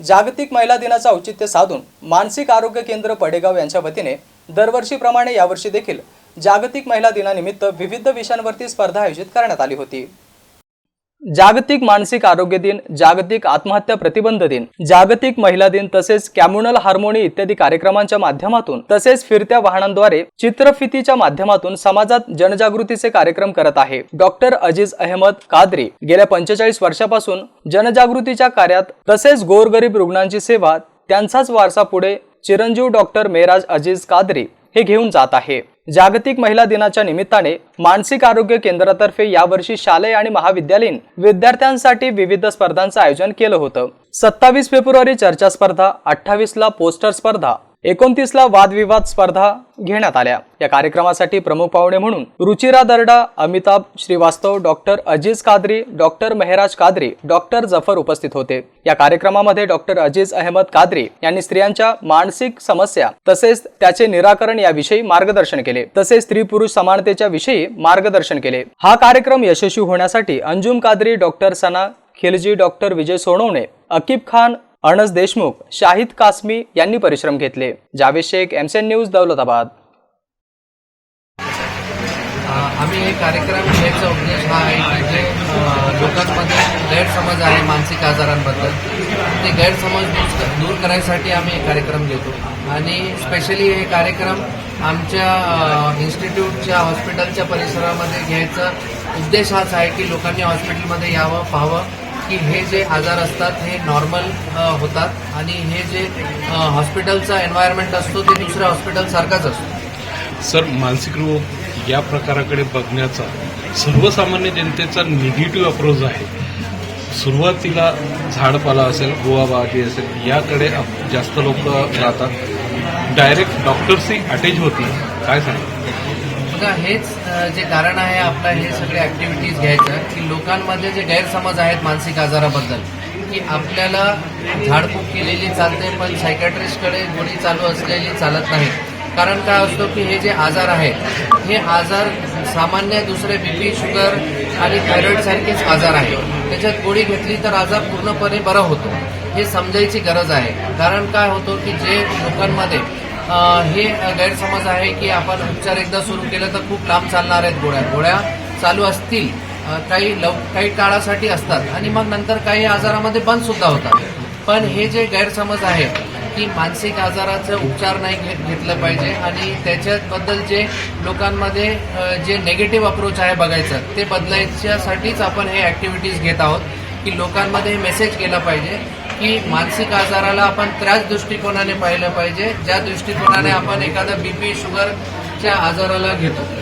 जागतिक महिला दिनाचं औचित्य साधून मानसिक आरोग्य केंद्र पडेगाव यांच्या वतीने दरवर्षीप्रमाणे यावर्षी देखील जागतिक महिला दिनानिमित्त विविध विषयांवरती स्पर्धा आयोजित करण्यात आली होती. जागतिक मानसिक आरोग्य दिन जागतिक आत्महत्या प्रतिबंध दिन जागतिक महिला दिन तसेच कॅम्युनल हार्मोनी इत्यादी कार्यक्रमांच्या माध्यमातून तसेच फिरत्या वाहनांद्वारे चित्रफितीच्या माध्यमातून समाजात जनजागृतीचे कार्यक्रम करत आहे. डॉक्टर अजीज अहमद कादरी गेल्या पंचेचाळीस वर्षापासून जनजागृतीच्या कार्यात तसेच गोरगरीब रुग्णांची सेवा त्यांचाच वारसा पुढे चिरंजीव डॉक्टर मेराज अजीज कादरी हे घेऊन जात आहे. जागतिक महिला दिनाच्या निमित्ताने मानसिक आरोग्य केंद्रातर्फे यावर्षी शालेय आणि महाविद्यालयीन विद्यार्थ्यांसाठी विविध स्पर्धांचं आयोजन केलं होतं. सत्तावीस फेब्रुवारी चर्चा स्पर्धा अठ्ठावीस ला पोस्टर स्पर्धा एकोणतीसला वादविवाद स्पर्धा घेण्यात आल्या. या कार्यक्रमासाठी प्रमुख पाहुणे म्हणून Ruchira Darda Amitabh Shrivastava doctor Aziz Qadri doctor Mehraj Qadri doctor Zafar उपस्थित होते. या कार्यक्रमामध्ये डॉक्टर अजीज अहमद कादरी यांनी स्त्रियांच्या मानसिक समस्या तसेच त्याचे निराकरण याविषयी मार्गदर्शन केले. तसेच स्त्री पुरुष समानतेच्या विषयी मार्गदर्शन केले. हा कार्यक्रम यशस्वी होण्यासाठी अंजुम कादरी डॉक्टर सना खिलजी डॉक्टर विजय सोनवणे अकीब खान अनस देशमुख शाहिद कासमी यांनी परिश्रम घेतले. Javed Shaikh MCN news Daulatabad. आम्ही हे कार्यक्रम घेण्याचा उद्देश हा आहे म्हणजे लोकांमध्ये गैरसमज आहे मानसिक आजारांबद्दल. ते गैरसमज दूर दूर करायसाठी आम्ही हे कार्यक्रम घेतो. आणि स्पेशली हे कार्यक्रम आमच्या इन्स्टिट्यूटच्या हॉस्पिटलच्या परिसरामध्ये घ्यायचा उद्देश हाच आहे की लोकांनी हॉस्पिटलमध्ये यावं पाहावं. की हे जे आजार असतात हे नॉर्मल होतात आणि हे जे हॉस्पिटलचा एन्व्हायरमेंट असतो ते दुसऱ्या हॉस्पिटलसारखाच असतो. सर मानसिक रोग या प्रकाराकडे बघण्याचा सर्वसामान्य जनतेचा निगेटिव्ह अप्रोच आहे. सुरुवातीला झाडपाला असेल गोवाबाजी असेल याकडे जास्त लोक राहतात. डायरेक्ट डॉक्टरशी अटॅच होत नाही. काय सांगतात बघा हेच जे कारण आहे आपलं हे सगळे ऍक्टिव्हिटीज घ्यायचं की लोकांमध्ये जे गैरसमज आहेत मानसिक आजाराबद्दल की आपल्याला झाडपूक केलेली चालते पण सायकॅट्रिस्टकडे गोळी चालू असलेली चालत नाही. कारण काय असतो की हे जे आजार आहेत हे आजार सामान्य दुसरे बीपी शुगर आणि थायरॉइड सारखेच आजार आहे त्याच्यात गोळी घेतली तर आजार पूर्णपणे बरा होतो. हे समजायची गरज आहे. कारण काय होतं की जे लोकांमध्ये हे गैरसमज आहे की आपण उपचार एकदा सुरू केलं तर खूप लांब चालणार आहेत गोळ्या. गोळ्या चालू असतील काही लव काही काळासाठी असतात आणि मग नंतर काही आजारामध्ये बंद सुद्धा होतात. पण हे जे गैरसमज आहे की मानसिक आजाराचं उपचार नाही घे- घेतलं पाहिजे आणि त्याच्याबद्दल जे लोकांमध्ये जे नेगेटिव्ह अप्रोच आहे बघायचं ते बदलायच्यासाठीच आपण हे ऍक्टिव्हिटीज घेत आहोत की लोकांमध्ये मेसेज केला पाहिजे की मानसिक आजाराला आपण त्याच दृष्टिकोनाने पाहिलं पाहिजे. ज्या दृष्टिकोनाने आपण एखादा बीपी शुगरच्या आजाराला घेतो.